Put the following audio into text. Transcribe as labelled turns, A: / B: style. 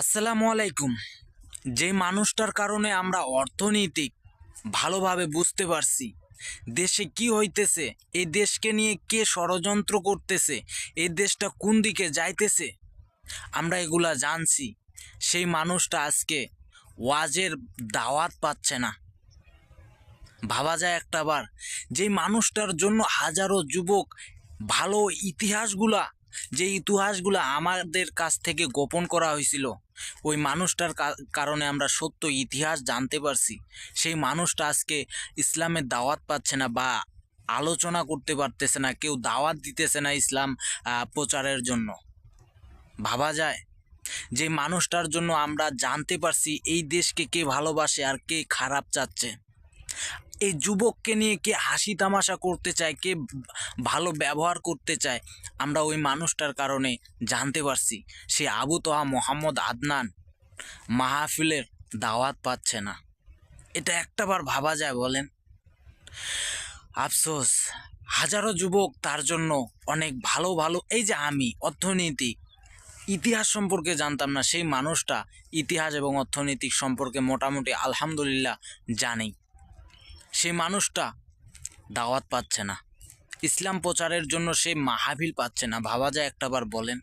A: আসসালামু আলাইকুম। যে মানুষটার কারণে আমরা অর্থনৈতিক ভালোভাবে বুঝতে পারছি, দেশে কি হইতেছে এই দেশকে নিয়ে কে ষড়যন্ত্র করতেছে এই দেশটা কোন দিকে যাইতেছে, আমরা এগুলা জানছি। সেই মানুষটা আজকে ওয়াজের দাওয়াত পাচ্ছে না। ভাবা যায় একটাবার যে মানুষটার জন্য হাজারো যুবক ভালো ইতিহাসগুলা যে ইতিহাসগুলো আমাদের কাছ থেকে গোপন করা হয়েছিল, ওই মানুষটার কারণে আমরা সত্য ইতিহাস জানতে পারছি। সেই মানুষটা আজকে ইসলামের দাওয়াত পাচ্ছে না বা আলোচনা করতে পারতেছে না, কেউ দাওয়াত দিতেছে না ইসলাম প্রচারের জন্য। ভাবা যায়, যে মানুষটার জন্য আমরা জানতে পারছি এই দেশকে কে ভালোবাসে আর কে খারাপ চাচ্ছে। এই যুবককে নিয়ে কে হাসি তামাশা করতে চায়, কে ভালো ব্যবহার করতে চায়, আমরা ওই মানুষটার কারণে জানতে পারছি, সে আবু তোহা মোহাম্মদ আদনান মাহফিলের দাওয়াত পাচ্ছে না। এটা একটাবার ভাবা যায় বলেন? আফসোস, হাজারো যুবক তার জন্য অনেক ভালো ভালো, এই যে আমি, অর্থনীতি, ইতিহাস সম্পর্কে জানতাম না, সেই মানুষটা ইতিহাস এবং অর্থনৈতিক সম্পর্কে মোটামুটি আলহামদুলিল্লাহ জানেই। সেই মানুষটা দাওয়াত পাচ্ছে না। ইসলাম প্রচারের জন্য সে মাহাবিল পাচ্ছে না। ভাবা যায় একটাবার বলেন।